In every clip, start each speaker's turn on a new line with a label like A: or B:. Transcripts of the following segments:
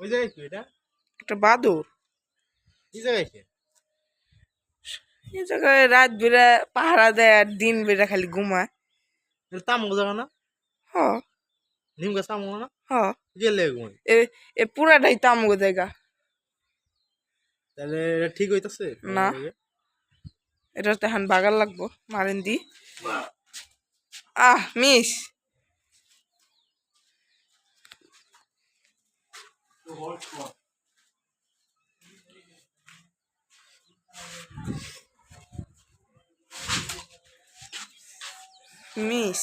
A: ওই জায়গায় কি এটা?
B: একটা বাদর
A: কি জায়গায় কি
B: এই জায়গায় রাত বেড়া পাহারা দেয় আর দিন বেড়া খালি ঘুমায়।
A: জায়গা না?
B: হ।
A: নিম গাছ তামুক না?
B: হ।
A: গেলে ঘুমাই
B: এ এ পুরাটাই জায়গা।
A: তাহলে এটা ঠিক হইতাছে?
B: না। এটা তো এখন বাগার লাগবো মারেন দি। আহ মিস। মিস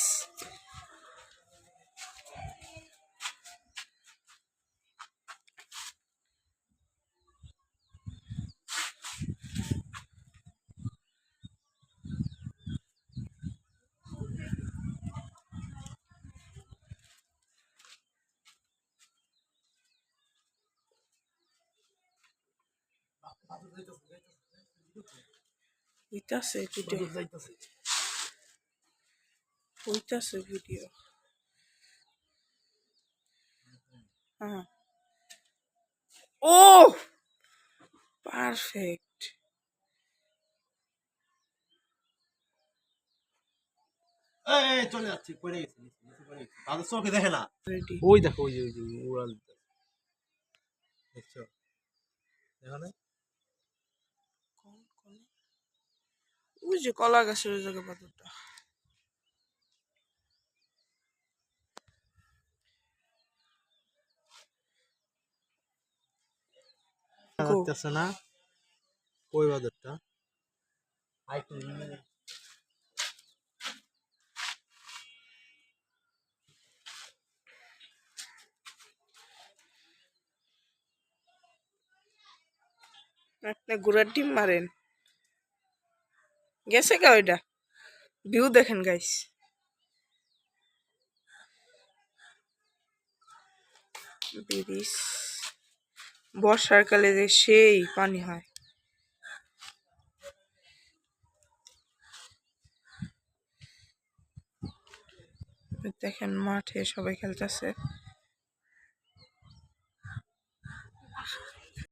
B: হইতাছে ভিডিও হইতাছে ভিডিও হ্যাঁ। ও! পারফেক্ট
A: এই, চলে যাচ্ছে পড়ে গেছে। তাদের চোখে দেখে না। ওই দেখো ওই যে ওই যে উড়াল দেখছ? দেখো না?
B: ওই যে কলা গাছের ওই জায়গা পাথরটা।
A: দেখতেছে না। বাজারটা
B: একটা ডিম মারেন। গেছে গা ওইটা ভিউ দেখেন গাইস বর্ষার কালে যে সেই পানি হয়। দেখেন মাঠে সবাই খেলতেছে।